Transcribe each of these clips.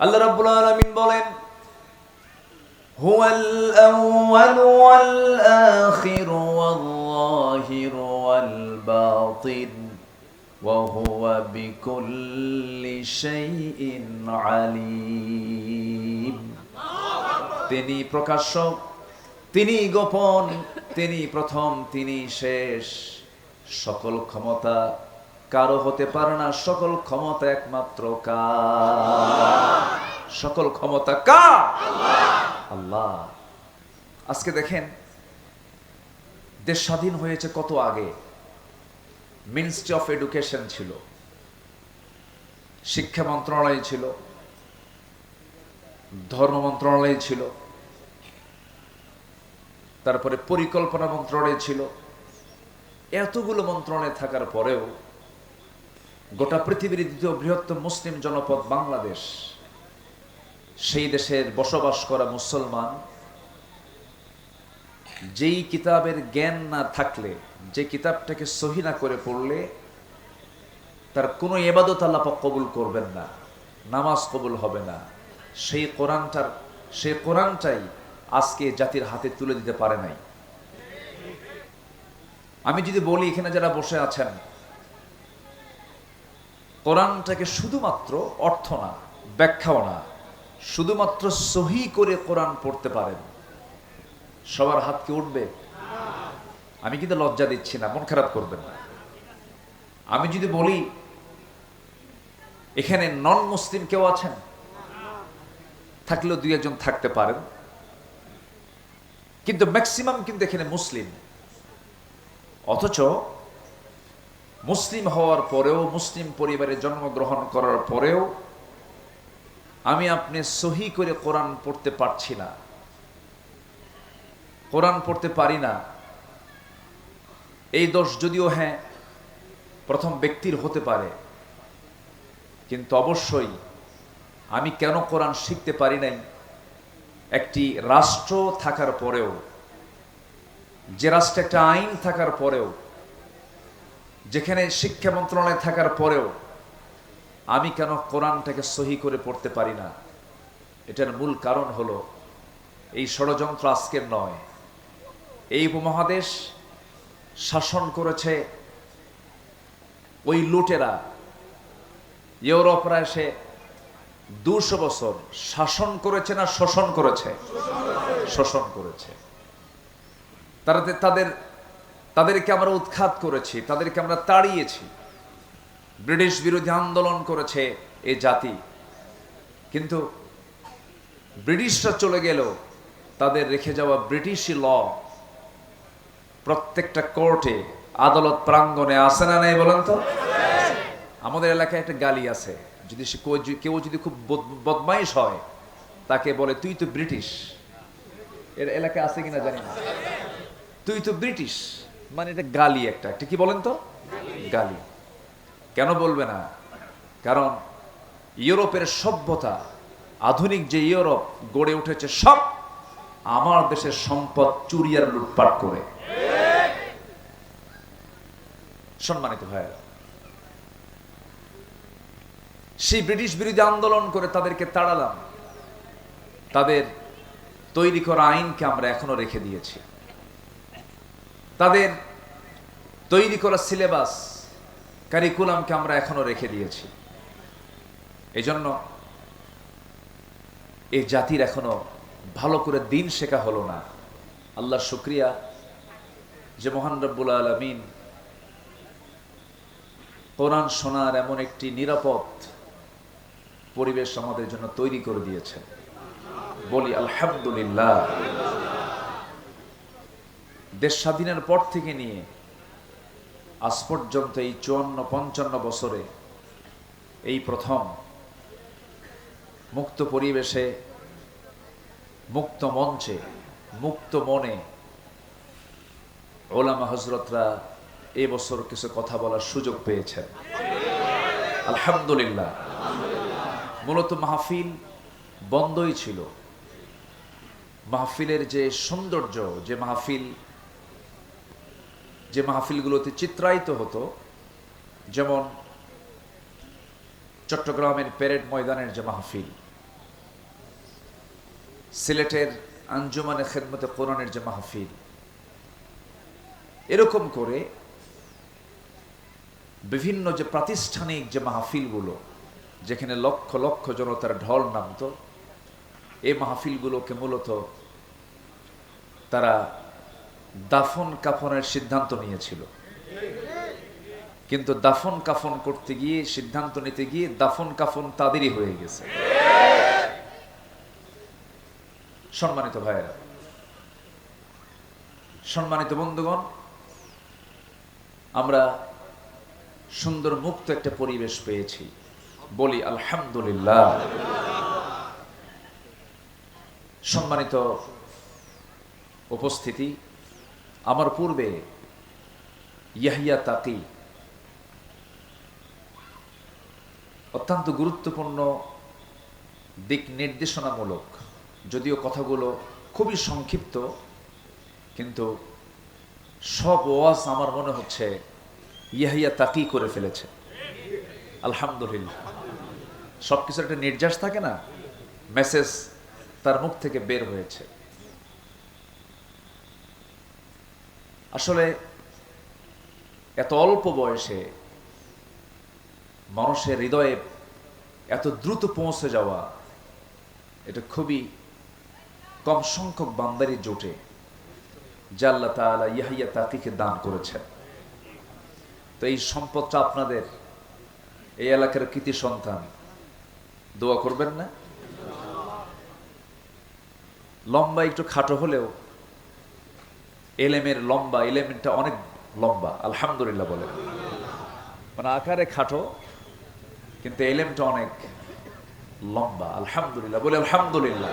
আল্লাহ রাব্বুল আলামিন বলেন هو الأول والآخر والظاهر والباطن وهو بكل شيء عليم তিনি প্রকাশক তিনি গোপন তিনি প্রথম তিনি শেষ সকল ক্ষমতা কারো হতে পারে না সকল ক্ষমতা একমাত্র কার সকল ক্ষমতা কার? আল্লাহ। আজকে দেখেন দেশ স্বাধীন হয়েছে কত আগে? মিনিস্ট্রি অফ এডুকেশন ছিল শিক্ষা মন্ত্রণালয় ছিল ধর্ম মন্ত্রণালয় ছিল তারপরে পরিকল্পনা মন্ত্রণালয় ছিল। এতগুলো মন্ত্রণালয় থাকার পরেও গোটা পৃথিবীর দ্বিতীয় বৃহত্তম মুসলিম জনপদ বাংলাদেশ। সেই দেশের বসবাস করা মুসলমান, যেই কিতাবের জ্ঞান না থাকলে, যে কিতাবটাকে সহিনা করে পড়লে, তার কোনো এবাদত আল্লাপা কবুল করবেন না, নামাজ কবুল হবে না। সেই কোরআনটার সেই কোরআনটাই আজকে জাতির হাতে তুলে দিতে পারে নাই। আমি যদি বলি, এখানে যারা বসে আছেন, কোরআনটাকে শুধুমাত্র অর্থ না, ব্যাখ্যাও না শুধুমাত্র সহি করে কোরআন পড়তে পারেন। সবার হাত কি উঠবে? আমি কিন্তু লজ্জা দিচ্ছি না, মন খারাপ করবেন না। আমি যদি বলি, এখানে নন মুসলিম কেউ আছেন? থাকলেও দুই একজন থাকতে পারেন। কিন্তু ম্যাক্সিমাম কিন্তু এখানে মুসলিম অথচ মুসলিম হওয়ার পরেও মুসলিম পরিবারে জন্মগ্রহণ করার পরেও আমি আপনি সহি করে কোরআন পড়তে পারছি না। কোরআন পড়তে পারি না। এই দোষ যদিও হ্যাঁ প্রথম ব্যক্তির হতে পারে। কিন্তু অবশ্যই আমি কেন কোরআন শিখতে পারি নাই? একটি রাষ্ট্র থাকার পরেও, যে রাষ্ট্রে একটা আইন থাকার পরেও, যেখানে শিক্ষা মন্ত্রণালয় থাকার পরেও আমি কেন কোরআনটাকে সহি করে পড়তে পারি না? এটার মূল কারণ হলো, এই ষড়যন্ত্র আজকের নয়। এই উপমহাদেশ শাসন করেছে ওই লুটেরা। ইউরোপরা এসে দুশো বছর শাসন করেছে না শোষণ করেছে? শোষণ করেছে। তারা তাদের, তাদেরকে আমরা উৎখাত করেছি, তাদেরকে আমরা তাড়িয়েছি। ব্রিটিশ বিরোধী আন্দোলন করেছে এ জাতি। কিন্তু ব্রিটিশরা চলে গেল তাদের রেখে যাওয়া ব্রিটিশি ল প্রত্যেকটা কোর্টে আদালত প্রাঙ্গণে আসে না নাই বলেন তো? আমাদের এলাকায় একটা গালি আছে। যদি সে কেউ- যদি খুব বদ- বদমাইশ হয়, তাকে বলে, তুই তো ব্রিটিশ। এর এলাকায় আছে কিনা জানি না। তুই তো ব্রিটিশ। মানে এটা গালি একটা। একটা কি বলেন তো? গালি। কেন বলবে না? কারণ ইউরোপের সভ্যতা, আধুনিক যে ইউরোপ গড়ে উঠেছে সব আমার দেশের সম্পদ চুরিয়ার লুটপাট করে। সম্মানিত ভাইয়েরা, সেই ব্রিটিশ বিরোধী আন্দোলন করে তাদেরকে তাড়ালাম। তাদের তৈরি করা আইনকে আমরা এখনও রেখে দিয়েছি। তাদের তৈরি করা সিলেবাস কারিকুলামকে আমরা এখনও রেখে দিয়েছি। এই জন্য এই জাতির এখনও ভালো করে দিন শেখা হলো না। আল্লাহ শুক্রিয়া যে মহান রব্বুল আলমিন কোরআন শোনার এমন একটি নিরাপদ পরিবেশ আমাদের জন্য তৈরি করে দিয়েছেন। বলি আলহামদুলিল্লাহ। দেশ স্বাধীনের পর থেকে নিয়ে আজ পর্যন্ত এই চুয়ান্ন, পঞ্চান্ন বছরে এই প্রথম মুক্ত পরিবেশে, মুক্ত মঞ্চে, মুক্ত মনে ওলামা হজরতরা এবছর কিছু কথা বলার সুযোগ পেয়েছেন। আলহামদুলিল্লাহ। মূলত মাহফিল বন্ধই ছিল। মাহফিলের যে সৌন্দর্য, যে মাহফিল যে মাহফিলগুলোতে চিত্রায়িত হতো, যেমন চট্টগ্রামের প্যারেড ময়দানের যে মাহফিল, সিলেটের আঞ্জুমানে খেদমতে কোরআনের যে মাহফিল, এরকম করে বিভিন্ন যে প্রাতিষ্ঠানিক যে মাহফিলগুলো, যেখানে লক্ষ লক্ষ জনতার ঢল নামত এই মাহফিলগুলোকে মূলত তারা দাফন কাফনের সিদ্ধান্ত নিয়েছিল। কিন্তু দাফন কাফন করতে গিয়ে, সিদ্ধান্ত নিতে গিয়ে দাফন কাফন তাদেরই হয়ে গেছে। সম্মানিত ভাইয়েরা, সম্মানিত বন্ধুগণ, আমরা সুন্দর মুক্ত একটা পরিবেশ পেয়েছি। বলি আলহামদুলিল্লাহ। সম্মানিত উপস্থিতি আমার পূর্বে ইয়াহিয়া তাকি অত্যন্ত গুরুত্বপূর্ণ দিক নির্দেশনামূলক, যদিও কথাগুলো খুবই সংক্ষিপ্ত, কিন্তু সব ওয়াজ আমার মনে হচ্ছে ইয়াহিয়া তাকি করে ফেলেছে। আলহামদুলিল্লাহ। সব কিছু একটা নির্যাস থাকে না? মেসেজ তার মুখ থেকে বের হয়েছে। আসলে এত অল্প বয়সে মানুষের হৃদয়ে এত দ্রুত পৌঁছে যাওয়া, এটা খুবই কম সংখ্যক বান্দারি জোটে যা আল্লাহ তাআলা ইয়াহিয়া তাকিকে দান করেছেন। তো এই সম্পদটা আপনাদের, এই এলাকার কৃতি সন্তান, দোয়া করবেন না? লম্বা একটু খাটো হলেও এলেমের লম্বা এলেমেন্টটা অনেক লম্বা, আলহামদুলিল্লাহ বলে। মানে আকারে খাটো, কিন্তু এলেমটা অনেক লম্বা, আলহামদুলিল্লাহ বলে আলহামদুলিল্লাহ।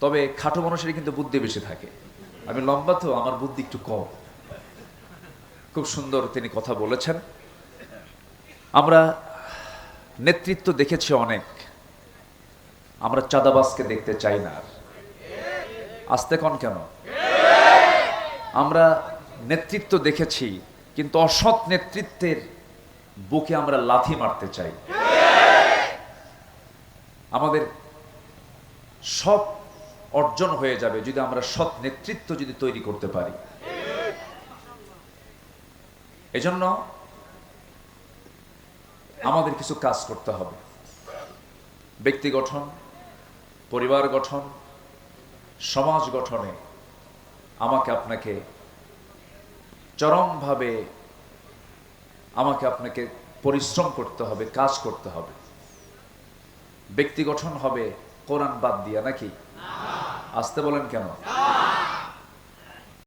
তবে খাটো মানুষের কিন্তু বুদ্ধি বেশি থাকে। আমি লম্বা তো, আমার বুদ্ধি একটু কম। খুব সুন্দর তিনি কথা বলেছেন। আমরা নেতৃত্ব দেখেছি অনেক। আমরা চাঁদাবাজকে দেখতে চাই না আর। আসতে কন কেন? আমরা নেতৃত্ব দেখেছি, কিন্তু অসৎ নেতৃত্বের বুকে আমরা লাথি মারতে চাই। আমাদের সব অর্জন হয়ে যাবে যদি আমরা সৎ নেতৃত্ব যদি তৈরি করতে পারি। এজন্য আমাদের কিছু কাজ করতে হবে। ব্যক্তি গঠন, পরিবার গঠন, সমাজ গঠনে আমাকে আপনাকে চরমভাবে আমাকে আপনাকে পরিশ্রম করতে হবে, কাজ করতে হবে। ব্যক্তি গঠন হবে কোরআন বাদ দিয়া নাকি? আসতে বলেন কেন?